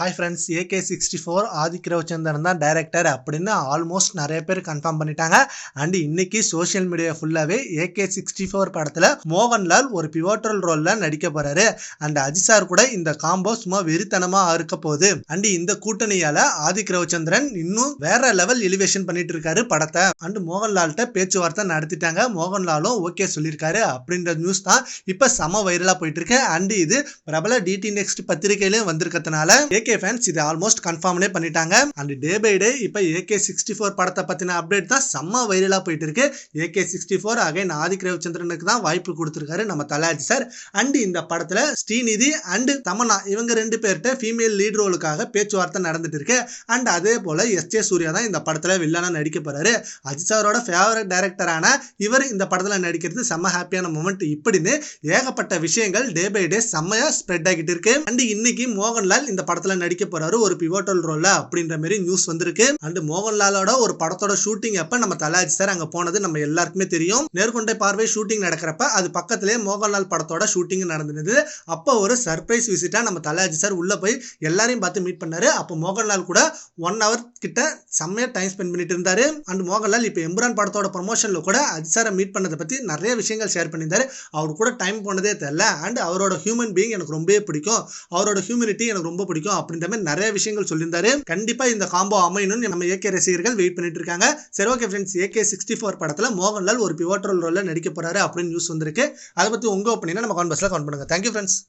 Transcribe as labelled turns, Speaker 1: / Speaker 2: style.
Speaker 1: Hi friends AK sixty four Adhik Ravichandran தான் director அப்படின்னு almost நிறைய பேர் கன்ஃபார்ம் பண்ணிட்டாங்க. அண்ட் இன்னைக்கு சோஷியல் மீடியா ஃபுல்லாகவே ஏகே சிக்ஸ்டி ஃபோர் படத்தில் மோகன்லால் ஒரு பிவோட்டல் ரோலில் நடிக்க போறாரு. அண்ட் அஜிசார் கூட இந்த காம்போ சும்மா வெறித்தனமாக இருக்க போகுது. அண்ட் இந்த கூட்டணியால் ஆதிக் ரவிச்சந்திரன் இன்னும் வேற லெவல் எலிவேஷன் பண்ணிட்டு இருக்காரு படத்தை. அண்ட் மோகன்லால்கிட்ட பேச்சுவார்த்தை நடத்திட்டாங்க. மோகன்லாலும் ஓகே சொல்லியிருக்காரு அப்படின்ற நியூஸ் தான் இப்போ செம வைரலாக போயிட்டு இருக்கு. அண்ட் இது பிரபல டிடி நெக்ஸ்ட் பத்திரிகையிலும் வந்திருக்கிறதுனால ஏகே ஃபேன்ஸ் இது ஆல்மோஸ்ட் கன்ஃபார்ம்னே பண்ணிட்டாங்க. அண்ட் டே பை டே இப்போ ஏகே சிக்ஸ்டி ஃபோர் படத்தை பற்றின அப்டேட் தான் செம்ம வைரலாக போயிட்டு இருக்கு AK sixty four again Adhik ரவிச்சந்திரனுக்கு தான் வாய்ப்பு கொடுத்துருக்காரு நம்ம தலாஜி சார் அண்ட் இந்த படத்தில் ஸ்ரீநிதி அண்ட் தமன்னா இவங்க ரெண்டு பேர்கிட்ட ஃபீமேல் லீட் ரோலுக்காக பேச்சுவார்த்தை நடந்துட்டு இருக்கு. அண்ட் அதே போல் எஸ் ஜே சூர்யா தான் இந்த படத்தில் வில்லனாக நடிக்க போறாரு. அஜித் சாரோட ஃபேவரட் டைரக்டரான இவர் இந்த படத்தில் நடிக்கிறது செம்ம ஹாப்பியான மூமெண்ட் இப்படின்னு ஏகப்பட்ட விஷயங்கள் டே பை டே செம்மையா ஸ்ப்ரெட் ஆகிட்டு இருக்கு. அண்ட் இன்னைக்கு மோகன்லால் இந்த படத்துல நடிக்க போறாரு ஒரு பிவோட்டல் ரோல்ல அப்படின்ற மாதிரி நியூஸ் வந்திருக்கு. அண்ட் மோகன்லாலோட ஒரு படத்தோட ஷூட்டிங் அப்ப நம்ம தலாஜி சார் அங்க போனது நம்ம எல்லாருக்குமே தெரியும். நேர்கொண்டை பார்வை ஷூட்டிங் நடக்கிறப்ப அது பக்கத்திலே மோகன்லால் படத்தோட ஷூட்டிங் நடந்தது. அப்போ ஒரு சர்ப்ரைஸ் விசிட்டா நம்ம தலாஜி சார் உள்ள போய் எல்லாரையும் பார்த்து மீட் பண்ணாரு. அப்போ மோகன்லால் கூட ஒன் ஹவர் கிட்ட செம்மையா டைம் ஸ்பெண்ட் பண்ணிட்டு இருந்தாரு. அண்ட் மோகன்லால் இப்போ எம்புரான் படத்தோட ப்ரொமோஷன்ல கூட அஜிசாரை சாரை மீட் பண்ணதை பத்தி நிறைய விஷயங்கள் ஷேர் பண்ணியிருந்தாரு. அவர் கூட டைம் போனதே தெரியல. அண்ட் அவரோட ஹியூமன் பீயிங் எனக்கு ரொம்பவே பிடிக்கும். அவரோட ஹியூமனிட்டி எனக்கு ரொம்ப பிடிக்கும். அப்படின்ற மாதிரி நிறைய விஷயங்கள் சொல்லியிருந்தாரு. கண்டிப்பா இந்த காம்போ அமையணும்னு நம்ம ஏகே ரசிகர்கள் வெயிட் பண்ணிட்டு இருக்காங்க. சரி okay friends AK sixty four படத்துல மோகன்லால் ஒரு பிவோட்டல் ரோல்ல நடிக்க போறாரு அப்படின்னு நியூஸ் வந்திருக்கு. அதை பத்தி உங்க ஒப்பீனியன் நம்ம கான்பஸ்ல கவுண்ட் பண்ணுங்க. Thank you friends